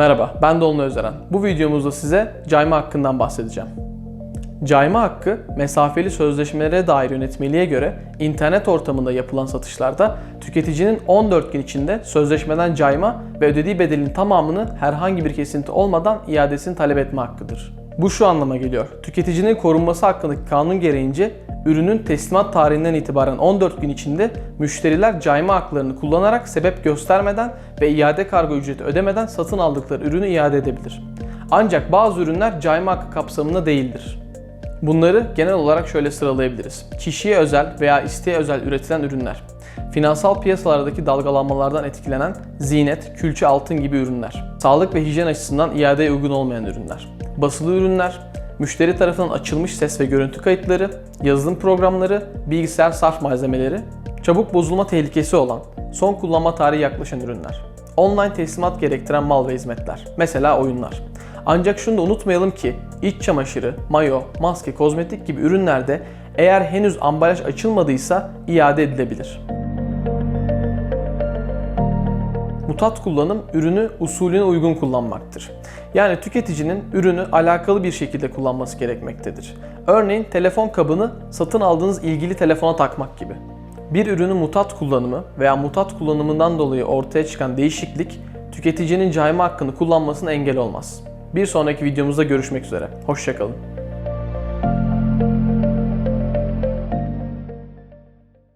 Merhaba, ben Dolunay Özeren. Bu videomuzda size cayma hakkından bahsedeceğim. Cayma hakkı, mesafeli sözleşmelere dair yönetmeliğe göre internet ortamında yapılan satışlarda tüketicinin 14 gün içinde sözleşmeden cayma ve ödediği bedelin tamamını herhangi bir kesinti olmadan iadesini talep etme hakkıdır. Bu şu anlama geliyor. Tüketicinin korunması hakkındaki kanun gereğince ürünün teslimat tarihinden itibaren 14 gün içinde müşteriler cayma haklarını kullanarak sebep göstermeden ve iade kargo ücreti ödemeden satın aldıkları ürünü iade edebilir. Ancak bazı ürünler cayma hakkı kapsamında değildir. Bunları genel olarak şöyle sıralayabiliriz. Kişiye özel veya isteğe özel üretilen ürünler. Finansal piyasalardaki dalgalanmalardan etkilenen ziynet, külçe altın gibi ürünler. Sağlık ve hijyen açısından iadeye uygun olmayan ürünler. Basılı ürünler, müşteri tarafından açılmış ses ve görüntü kayıtları, yazılım programları, bilgisayar sarf malzemeleri, çabuk bozulma tehlikesi olan, son kullanma tarihi yaklaşan ürünler. Online teslimat gerektiren mal ve hizmetler. Mesela oyunlar. Ancak şunu da unutmayalım ki iç çamaşırı, mayo, maske, kozmetik gibi ürünlerde eğer henüz ambalaj açılmadıysa iade edilebilir. Mutat kullanım ürünü usulüne uygun kullanmaktır. Yani tüketicinin ürünü alakalı bir şekilde kullanması gerekmektedir. Örneğin telefon kabını satın aldığınız ilgili telefona takmak gibi. Bir ürünün mutat kullanımı veya mutat kullanımından dolayı ortaya çıkan değişiklik tüketicinin cayma hakkını kullanmasına engel olmaz. Bir sonraki videomuzda görüşmek üzere. Hoşçakalın.